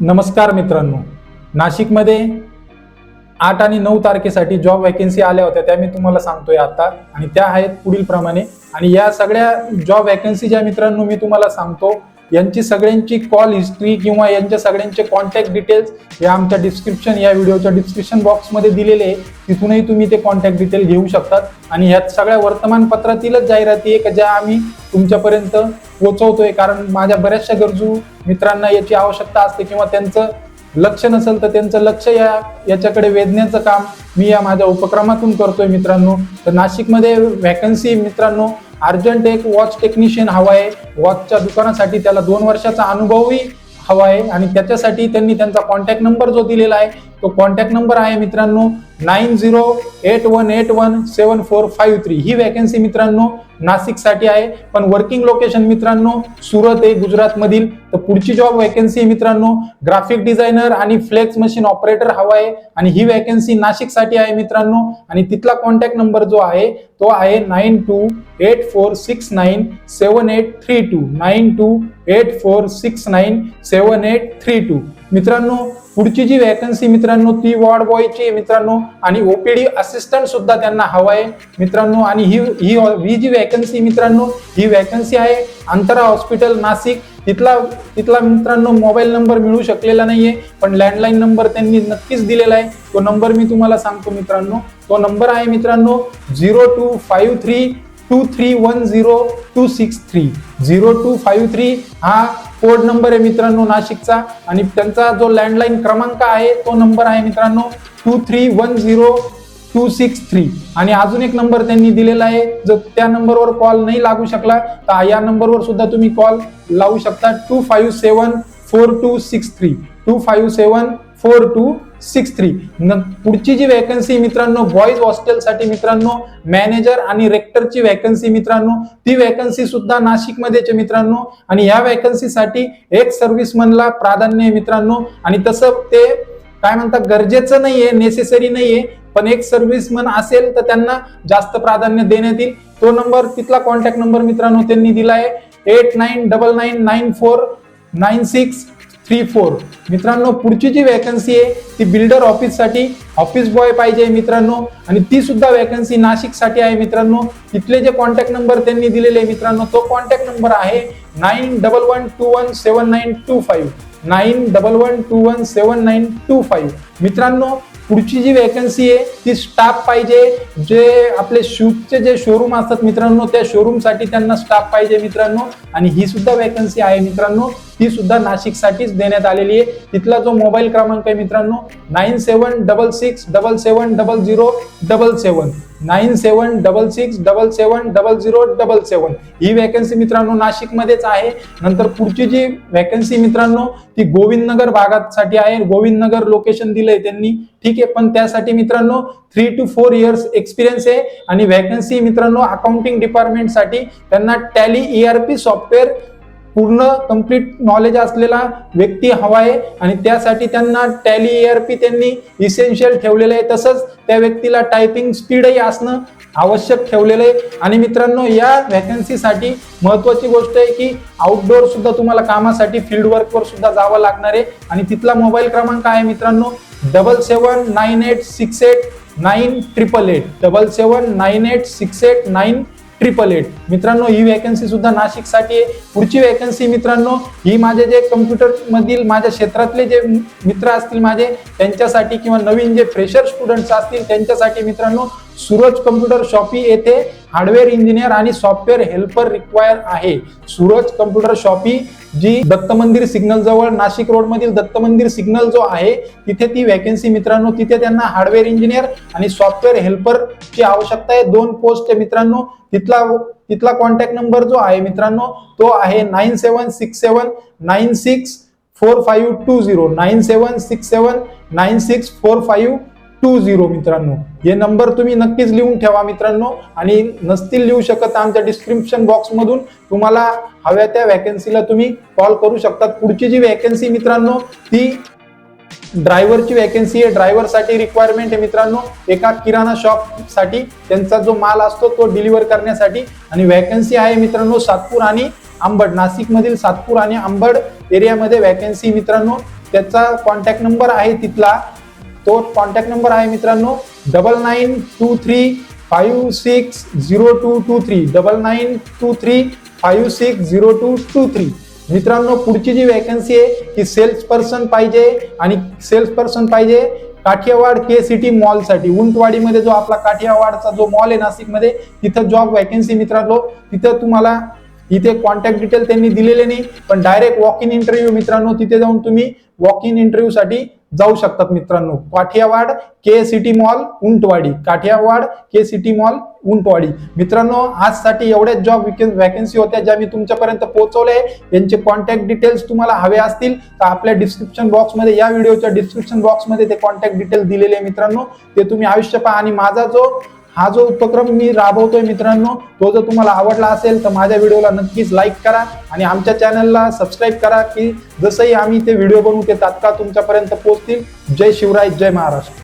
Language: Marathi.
नमस्कार मित्रांनो. नाशिकमध्ये आठ आणि नऊ तारखेसाठी जॉब वॅकन्सी आल्या होत्या त्या मी तुम्हाला सांगतोय आता. आणि त्या आहेत पुढील प्रमाणे आणि या सगळ्या जॉब वॅकन्सी ज्या मित्रांनो मी तुम्हाला सांगतो यांची सगळ्यांची कॉल हिस्ट्री किंवा यांच्या सगळ्यांचे कॉन्टॅक्ट डिटेल्स या आमच्या डिस्क्रिप्शन या व्हिडिओच्या डिस्क्रिप्शन बॉक्समध्ये दिलेले आहे. तिथूनही तुम्ही ते कॉन्टॅक्ट डिटेल घेऊ शकतात. आणि ह्यात सगळ्या वर्तमानपत्रातीलच जाहिराती आहे का ज्या आम्ही तुमच्यापर्यंत पोहोचवतोय? कारण माझ्या बऱ्याचशा गरजू मित्रांना याची आवश्यकता असते किंवा त्यांचं लक्ष नसेल तर त्यांचं लक्ष या याच्याकडे वेधण्याचं काम मी या माझ्या उपक्रमातून करतोय मित्रांनो. तर नाशिकमध्ये व्हॅकन्सी मित्रांनो अर्जंट एक वॉच टेक्निशियन हवा आहे वॉचच्या दुकानासाठी त्याला दोन वर्षाचा अनुभवही हवा आहे आणि त्याच्यासाठी त्यांनी त्यांचा कॉन्टॅक्ट नंबर जो दिलेला आहे तो कॉन्टॅक्ट नंबर आहे मित्रांनो nine zero eight one eight one seven four five three. ही वॅकन्सी मित्रांनो नाशिकसाठी आहे. पण वर्किंग लोकेशन मित्रांनो सुरत आहे गुजरातमधील. तर पुढची जॉब वॅकन्सी मित्रांनो ग्राफिक डिझायनर आणि फ्लेक्स मशीन ऑपरेटर हवा आहे. आणि ही वॅकन्सी नाशिकसाठी आहे मित्रांनो. आणि तिथला कॉन्टॅक्ट नंबर जो आहे तो आहे nine two eight four six nine seven eight three two. Nine two eight four six nine seven eight three two. मित्रांनो पुढची जी वॅकन्सी मित्रांनो ती वॉर्ड बॉयची आहे मित्रांनो आणि ओपीडी असिस्टंट सुद्धा त्यांना हवा आहे. मित्रांनो आणि ही ही ही जी वॅकन्सी मित्रांनो ही वॅकन्सी आहे अंतरा हॉस्पिटल नाशिक. तिथला तिथला मित्रांनो मोबाईल नंबर मिळू शकलेला नाहीये पण लँडलाईन नंबर त्यांनी नक्कीच दिलेला आहे. तो नंबर मी तुम्हाला सांगतो मित्रांनो. तो नंबर आहे मित्रांनो zero two five three two three one zero two six three zero two five three हा कोड नंबर आहे मित्रांनो नाशिकचा. आणि त्यांचा जो लँडलाईन क्रमांक आहे तो नंबर आहे मित्रांनो two three one zero two six three आणि अजून एक नंबर त्यांनी दिलेला आहे जर त्या नंबरवर कॉल नाही लागू शकला तर या नंबरवर सुद्धा तुम्ही कॉल लावू शकता. Two five seven four two six three two five seven four two six three. पुढची जी वॅकन्सी मित्रांनो बॉईज हॉस्टेलसाठी मित्रांनो मॅनेजर आणि रेक्टरची वॅकन्सी मित्रांनो ती वॅकन्सी सुद्धा नाशिकमध्येच आहे मित्रांनो. आणि या वॅकन्सीसाठी एक सर्व्हिसमनला प्राधान्य आहे मित्रांनो. आणि तसं ते काय म्हणतात गरजेचं नाहीये नेसेसरी नाहीये. पण एक सर्व्हिसमन असेल तर त्यांना जास्त प्राधान्य देण्यात येईल. तो नंबर तिथला कॉन्टॅक्ट नंबर मित्रांनो त्यांनी दिला आहे eight nine double nine nine four nine six three four मित्रांनो पुढची जी वॅकन्सी आहे ती बिल्डर ऑफिससाठी ऑफिस बॉय पाहिजे मित्रांनो. आणि ती सुद्धा वॅकन्सी नाशिकसाठी आहे मित्रांनो. तिथले जे कॉन्टॅक्ट नंबर त्यांनी दिलेले आहे मित्रांनो तो कॉन्टॅक्ट नंबर आहे nine double one two one seven nine two five nine double one two one seven nine two five मित्रांनो पुढची जी वॅकन्सी आहे ती स्टाफ पाहिजे. जे आपले शूजचे जे शोरूम असतात मित्रांनो त्या शोरूमसाठी त्यांना स्टाफ पाहिजे मित्रांनो. आणि ही सुद्धा वॅकन्सी आहे मित्रांनो. ती सुद्धा नाशिकसाठीच देण्यात आलेली आहे. तिथला जो मोबाईल क्रमांक आहे मित्रांनो nine seven double six double seven double zero double seven nine seven double six double seven double zero double seven ही वॅकन्सी मित्रांनो नाशिकमध्येच आहे नंतर पुढची जी वॅकन्सी मित्रांनो ती गोविंदनगर भागासाठी आहे गोविंदनगर लोकेशन दिलंय त्यांनी ठीक आहे पण त्यासाठी मित्रांनो three two four years experience आहे आणि वॅकन्सी मित्रांनो अकाउंटिंग डिपार्टमेंटसाठी त्यांना Tally E R P software पूर्ण कंप्लीट नॉलेज असलेला व्यक्ती हवा आहे आणि त्यासाठी त्यांना टॅली आर पी त्यांनी इसेन्शियल ठेवलेलं आहे. तसंच त्या व्यक्तीला टायपिंग स्पीडही असणं आवश्यक ठेवलेलं आहे. आणि मित्रांनो या व्हॅकन्सीसाठी महत्त्वाची गोष्ट आहे की आउटडोअर सुद्धा तुम्हाला कामासाठी फील्ड वर्कवर सुद्धा जावं लागणार आहे. आणि तिथला मोबाईल क्रमांक आहे मित्रांनो double seven nine eight six eight nine triple eight double seven nine eight six eight nine triple eight मित्रांनो ही वॅकन्सी सुद्धा नाशिकसाठी आहे. पुढची वॅकन्सी मित्रांनो ही माझे जे कम्प्युटर मधील माझ्या क्षेत्रातले जे मित्र असतील माझे त्यांच्यासाठी किंवा नवीन जे फ्रेशर स्टुडंट्स असतील त्यांच्यासाठी मित्रांनो सूरज कम्प्युटर शॉपी येथे हार्डवेअर इंजिनियर आणि सॉफ्टवेअर हेल्पर रिक्वायर आहे. सूरज कम्प्युटर शॉपी जी दत्त मंदिर सिग्नल जवळ नाशिक रोड मधील दत्त मंदिर सिग्नल जो आहे तिथे ती वॅकन्सी मित्रांनो तिथे त्यांना हार्डवेअर इंजिनियर आणि सॉफ्टवेअर हेल्पर ची आवश्यकता आहे. दोन पोस्ट आहे मित्रांनो. तिथला तिथला कॉन्टॅक्ट नंबर जो आहे मित्रांनो तो आहे nine seven six seven nine six four five two zero nine seven six seven nine six four five two zero मित्रांनो. हे नंबर तुम्ही नक्कीच लिहून ठेवा मित्रांनो. आणि नसतील लिहू शकत आमच्या डिस्क्रिप्शन बॉक्समधून तुम्हाला हव्या त्या वॅकन्सीला तुम्ही कॉल करू शकतात. पुढची जी वॅकन्सी मित्रांनो ती ड्रायव्हरची वॅकन्सी आहे. ड्रायव्हरसाठी रिक्वायरमेंट आहे मित्रांनो. एका किराणा शॉपसाठी त्यांचा जो माल असतो तो डिलिव्हर करण्यासाठी. आणि वॅकन्सी आहे मित्रांनो सातपूर आणि आंबड नाशिकमधील सातपूर आणि आंबड एरियामध्ये वॅकन्सी मित्रांनो. त्याचा कॉन्टॅक्ट नंबर आहे तिथला. तो कॉन्टॅक्ट नंबर आहे मित्रांनो. Double nine two three five six zero two two three double nine two three five six zero two two three मित्रांनो पुढची जी वॅकन्सी आहे ती सेल्स पर्सन पाहिजे आणि सेल्स पर्सन पाहिजे काठियावाड के सिटी मॉलसाठी उंटवाडीमध्ये जो आपला काठियावाडचा जो मॉल आहे नाशिकमध्ये तिथं जॉब वॅकन्सी मित्रांनो. तिथं तुम्हाला इथे कॉन्टॅक्ट डिटेल त्यांनी दिलेले नाही पण डायरेक्ट वॉक इन इंटरव्ह्यू मित्रांनो तिथे जाऊन तुम्ही वॉक इन इंटरव्ह्यू साठी जाऊ शकतात मित्रांनो. Kathiyawad K city mall Untwadi. Kathiyawad K city mall Untwadi. मित्रांनो आजसाठी एवढ्याच जॉब वॅकन्सी होत्या ज्या मी तुमच्यापर्यंत पोहोचवले. यांचे कॉन्टॅक्ट डिटेल्स तुम्हाला हवे असतील तर आपल्या डिस्क्रिप्शन बॉक्समध्ये या व्हिडिओच्या डिस्क्रिप्शन बॉक्समध्ये ते कॉन्टॅक्ट डिटेल दिलेले आहे मित्रांनो. ते तुम्ही आयुष्य पहा. आणि माझा जो हा जो उपक्रम मी राबवतोय मित्रांनो तो जर तुम्हाला आवडला असेल तर माझ्या व्हिडिओला नक्कीच लाईक करा आणि आमच्या चॅनलला सबस्क्राईब करा की जसंही आम्ही ते व्हिडिओ बनवू ते तात्काळ तुमच्यापर्यंत पोहोचतील. जय शिवराय जय महाराष्ट्र.